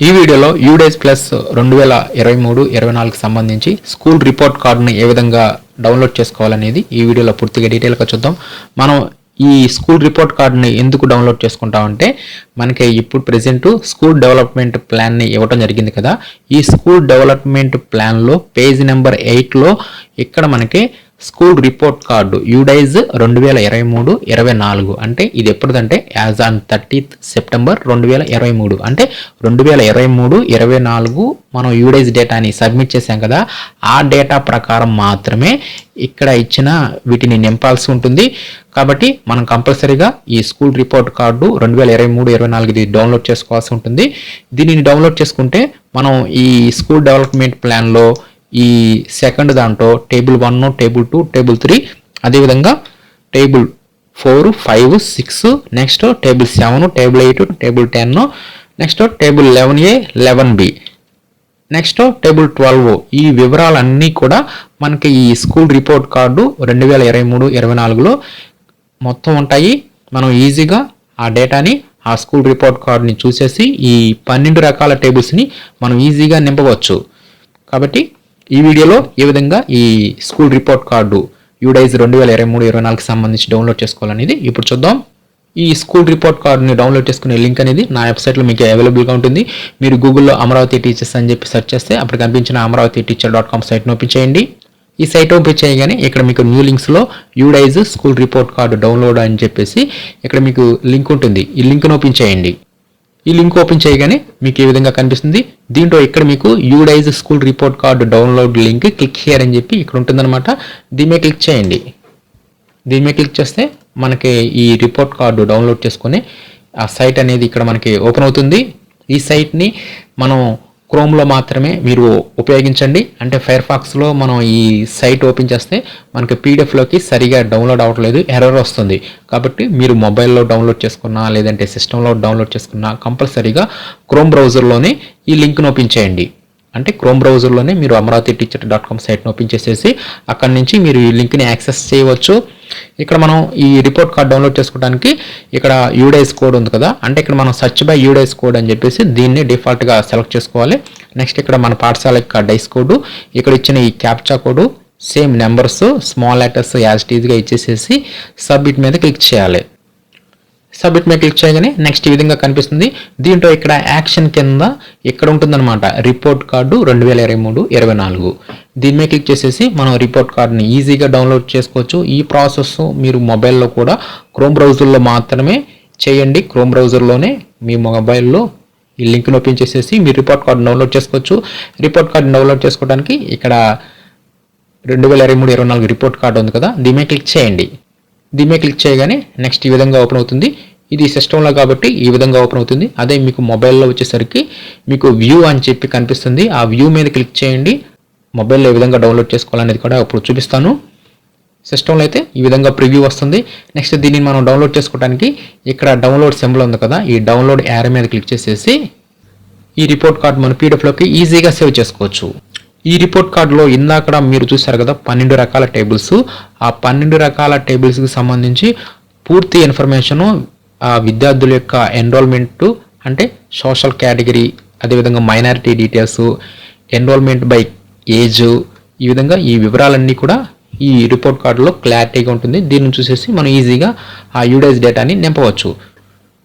ఈ వీడియోలో UDISE plus రెండు వేల ఇరవై మూడు ఇరవై నాలుగు సంబంధించి స్కూల్ రిపోర్ట్ కార్డుని ఏ విధంగా డౌన్లోడ్ చేసుకోవాలనేది ఈ వీడియోలో పూర్తిగా డీటెయిల్గా చూద్దాం. మనం ఈ స్కూల్ రిపోర్ట్ కార్డుని ఎందుకు డౌన్లోడ్ చేసుకుంటామంటే మనకి ఇప్పుడు ప్రెసెంట్ స్కూల్ డెవలప్మెంట్ ప్లాన్ని ఇవ్వడం జరిగింది కదా. ఈ స్కూల్ డెవలప్మెంట్ ప్లాన్లో పేజ్ నెంబర్ ఎయిట్లో ఇక్కడ మనకి స్కూల్ రిపోర్ట్ కార్డు యూడైజ్ రెండు వేల ఇరవై మూడు ఇరవై నాలుగు. అంటే ఇది ఎప్పుడుదంటే యాజ్ ఆన్ థర్టీత్ సెప్టెంబర్ రెండు వేల ఇరవై మూడు. అంటే రెండు వేల ఇరవై మూడు ఇరవై నాలుగు మనం యూడైజ్ డేటాని సబ్మిట్ చేసాం కదా ఆ డేటా ప్రకారం మాత్రమే ఇక్కడ ఇచ్చిన వీటిని నింపాల్సి ఉంటుంది. కాబట్టి మనం కంపల్సరీగా ఈ స్కూల్ రిపోర్ట్ కార్డు రెండు వేల ఇరవై మూడు ఇరవై నాలుగు ఇది డౌన్లోడ్ చేసుకోవాల్సి ఉంటుంది. దీనిని డౌన్లోడ్ చేసుకుంటే మనం ఈ స్కూల్ డెవలప్మెంట్ ప్లాన్లో ఈ సెకండ్ దాంట్లో table one table two table three అదేవిధంగా table four five six next table seven table eight table ten next table eleven A eleven B next table twelve ఈ వివరాలన్నీ కూడా మనకి ఈ స్కూల్ రిపోర్ట్ కార్డు రెండు వేల ఇరవై మూడు ఇరవై నాలుగులో మొత్తం ఉంటాయి. మనం ఈజీగా ఆ డేటాని ఆ స్కూల్ రిపోర్ట్ కార్డుని చూసేసి ఈ పన్నెండు రకాల టేబుల్స్ని మనం ఈజీగా నింపవచ్చు. కాబట్టి ఈ వీడియోలో ఏ విధంగా ఈ స్కూల్ రిపోర్ట్ కార్డు యూడైజ్ రెండు వేల ఇరవై మూడు ఇరవై నాలుగుకి సంబంధించి డౌన్లోడ్ చేసుకోవాలనేది ఇప్పుడు చూద్దాం. ఈ స్కూల్ రిపోర్ట్ కార్డుని డౌన్లోడ్ చేసుకునే లింక్ అనేది నా వెబ్సైట్లో మీకు అవైలబుల్గా ఉంటుంది. మీరు గూగుల్లో అమరావతి టీచర్స్ అని చెప్పి సెర్చ్ చేస్తే అప్పుడు కనిపించిన అమరావతి టీచర్ డాట్ కామ్ సైట్ని ఓపెన్ చేయండి. ఈ సైట్ ఓపెన్ చేయగానే ఇక్కడ మీకు new లింక్స్లో UDISE school report card download అని చెప్పేసి ఇక్కడ మీకు లింక్ ఉంటుంది. ఈ లింక్ను ఓపెన్ చేయండి. ఈ లింక్ ఓపెన్ చేయగానే మీకు ఈ విధంగా కనిపిస్తుంది? దీంట్లో ఇక్కడ మీకు UDISE school report card download link click here అని చెప్పి ఇక్కడ ఉంటుందన్నమాట. దీని మీద క్లిక్ చేయండి. దీని మీద క్లిక్ చేస్తే మనకి ఈ రిపోర్ట్ కార్డు డౌన్లోడ్ చేసుకొని ఆ సైట్ అనేది ఇక్కడ మనకి ఓపెన్ అవుతుంది. ఈ సైట్ని మనం క్రోమ్లో మాత్రమే మీరు ఉపయోగించండి. అంటే ఫైర్ ఫాక్స్లో మనం ఈ సైట్ ఓపెన్ చేస్తే మనకి పీడిఎఫ్లోకి సరిగా డౌన్లోడ్ అవ్వట్లేదు ఎర్రర్ వస్తుంది. కాబట్టి మీరు మొబైల్లో డౌన్లోడ్ చేసుకున్నా లేదంటే సిస్టంలో డౌన్లోడ్ చేసుకున్నా కంపల్సరీగా క్రోమ్ బ్రౌజర్లోనే ఈ లింక్ను ఓపెన్ చేయండి. అంటే క్రోమ్ బ్రౌజర్లోనే మీరు అమరావతి టీచర్ డాట్ కామ్ సైట్ను ఓపెన్ చేసేసి అక్కడి నుంచి మీరు ఈ లింక్ని యాక్సెస్ చేయవచ్చు. ఇక్కడ మనం ఈ రిపోర్ట్ కార్డ్ డౌన్లోడ్ చేసుకోవడానికి ఇక్కడ యూడైస్ కోడ్ ఉంది కదా అంటే ఇక్కడ మనం సర్చ్ బై యూడైస్ కోడ్ అని చెప్పేసి దీన్ని డిఫాల్ట్గా సెలెక్ట్ చేసుకోవాలి. నెక్స్ట్ ఇక్కడ మన పాఠశాల యొక్క డైస్ కోడ్ ఇక్కడ ఇచ్చిన ఈ captcha code same numbers small letters as టీజ్గా ఇచ్చేసేసి సబ్మిట్ మీద క్లిక్ చేయాలి. సబ్మిట్ మీద క్లిక్ చేయగానే నెక్స్ట్ ఈ విధంగా కనిపిస్తుంది. దీంట్లో ఇక్కడ యాక్షన్ కింద ఇక్కడ ఉంటుందన్నమాట. రిపోర్ట్ కార్డు రెండు వేల ఇరవై మూడు ఇరవై నాలుగు. దీని మీద క్లిక్ చేసేసి మనం రిపోర్ట్ కార్డుని ఈజీగా డౌన్లోడ్ చేసుకోవచ్చు. ఈ ప్రాసెస్ మీరు మొబైల్లో కూడా క్రోమ్ బ్రౌజర్లో మాత్రమే చేయండి. క్రోమ్ బ్రౌజర్లోనే మీ మొబైల్లో ఈ లింక్ని ఓపెన్ చేసేసి మీ రిపోర్ట్ కార్డు డౌన్లోడ్ చేసుకోవచ్చు. రిపోర్ట్ కార్డు డౌన్లోడ్ చేసుకోవడానికి ఇక్కడ రెండు వేల ఇరవై మూడు ఇరవై నాలుగు రిపోర్ట్ కార్డు ఉంది కదా. దీని మీద క్లిక్ చేయండి. దీని మీద క్లిక్ చేయగానే నెక్స్ట్ ఈ విధంగా ఓపెన్ అవుతుంది. ఇది సిస్టంలో కాబట్టి ఈ విధంగా ఓపెన్ అవుతుంది. అదే మీకు మొబైల్లో వచ్చేసరికి మీకు వ్యూ అని చెప్పి కనిపిస్తుంది. ఆ వ్యూ మీద క్లిక్ చేయండి. మొబైల్లో ఏ విధంగా డౌన్లోడ్ చేసుకోవాలనేది కూడా ఇప్పుడు చూపిస్తాను. సిస్టంలో అయితే ఈ విధంగా ప్రివ్యూ వస్తుంది. నెక్స్ట్ దీన్ని మనం డౌన్లోడ్ చేసుకోవడానికి ఇక్కడ డౌన్లోడ్ సింబల్ ఉంది కదా. ఈ డౌన్లోడ్ యార్ మీద క్లిక్ చేసేసి ఈ రిపోర్ట్ కార్డ్ మన పీడిఎఫ్లోకి ఈజీగా సేవ్ చేసుకోవచ్చు. ఈ రిపోర్ట్ కార్డులో ఇందాక మీరు చూసారు కదా పన్నెండు రకాల టేబుల్స్ ఆ పన్నెండు రకాల టేబుల్స్కి సంబంధించి పూర్తి ఇన్ఫర్మేషను ఆ విద్యార్థుల యొక్క ఎన్రోల్మెంట్ అంటే సోషల్ కేటగిరీ అదేవిధంగా minority details enrolment by age ఈ విధంగా ఈ వివరాలన్నీ కూడా ఈ రిపోర్ట్ కార్డులో క్లారిటీగా ఉంటుంది. దీన్ని చూసేసి మనం ఈజీగా ఆ యూడైజ్ డేటాని నింపవచ్చు.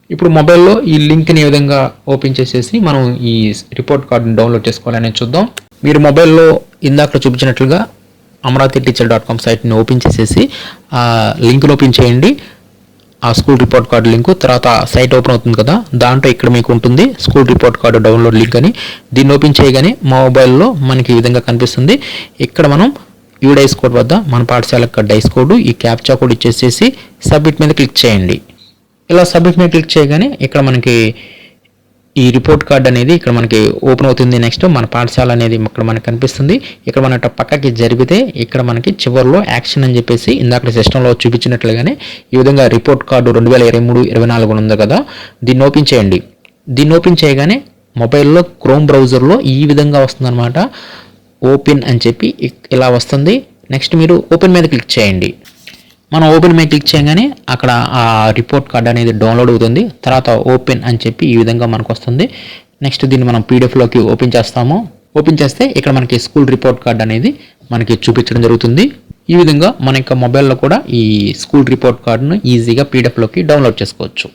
ఇప్పుడు మొబైల్లో ఈ లింక్ని ఏ విధంగా ఓపెన్ చేసేసి మనం ఈ రిపోర్ట్ కార్డుని డౌన్లోడ్ చేసుకోవాలని చూద్దాం. మీరు మొబైల్లో ఇందాక చూపించినట్లుగా అమరావతి టీచర్ డాట్ కామ్ సైట్ని ఓపెన్ చేసేసి ఆ లింక్ని ఓపెన్ చేయండి. ఆ స్కూల్ రిపోర్ట్ కార్డు లింక్. తర్వాత సైట్ ఓపెన్ అవుతుంది కదా దాంట్లో ఇక్కడ మీకు ఉంటుంది school report card download link అని. దీన్ని ఓపెన్ చేయగానే మా మొబైల్లో మనకి ఈ విధంగా కనిపిస్తుంది. ఇక్కడ మనం యూ డైస్ కోడ్ వద్ద మన పాఠశాల యొక్క డైస్ కోడ్ ఈ క్యాప్చా కోడ్ ఇచ్చేసేసి సబ్మిట్ మీద క్లిక్ చేయండి. ఇలా సబ్మిట్ మీద క్లిక్ చేయగానే ఇక్కడ మనకి ఈ రిపోర్ట్ కార్డ్ అనేది ఇక్కడ మనకి ఓపెన్ అవుతుంది. నెక్స్ట్ మన పాఠశాల అనేది ఇక్కడ మనకి కనిపిస్తుంది. ఇక్కడ మన పక్కకి జరిపితే ఇక్కడ మనకి చివరిలో యాక్షన్ అని చెప్పేసి ఇందాక సిస్టంలో చూపించినట్లుగానే ఈ విధంగా రిపోర్ట్ కార్డు రెండు వేల ఇరవై మూడు ఇరవై నాలుగు ఉంది కదా. దీన్ని ఓపెన్ చేయండి. దీన్ని ఓపెన్ చేయగానే మొబైల్లో క్రోమ్ బ్రౌజర్లో ఈ విధంగా వస్తుందన్నమాట. ఓపెన్ అని చెప్పి ఇలా వస్తుంది. నెక్స్ట్ మీరు ఓపెన్ మీద క్లిక్ చేయండి. మనం ఓపెన్ మీద క్లిక్ చేయగానే అక్కడ ఆ రిపోర్ట్ కార్డ్ అనేది డౌన్లోడ్ అవుతుంది. తర్వాత ఓపెన్ అని చెప్పి ఈ విధంగా మనకు వస్తుంది. నెక్స్ట్ దీన్ని మనం పీడిఎఫ్లోకి ఓపెన్ చేస్తాము. ఓపెన్ చేస్తే ఇక్కడ మనకి స్కూల్ రిపోర్ట్ కార్డ్ అనేది మనకి చూపించడం జరుగుతుంది. ఈ విధంగా మన యొక్క మొబైల్లో కూడా ఈ స్కూల్ రిపోర్ట్ కార్డును ఈజీగా పీడిఎఫ్లోకి డౌన్లోడ్ చేసుకోవచ్చు.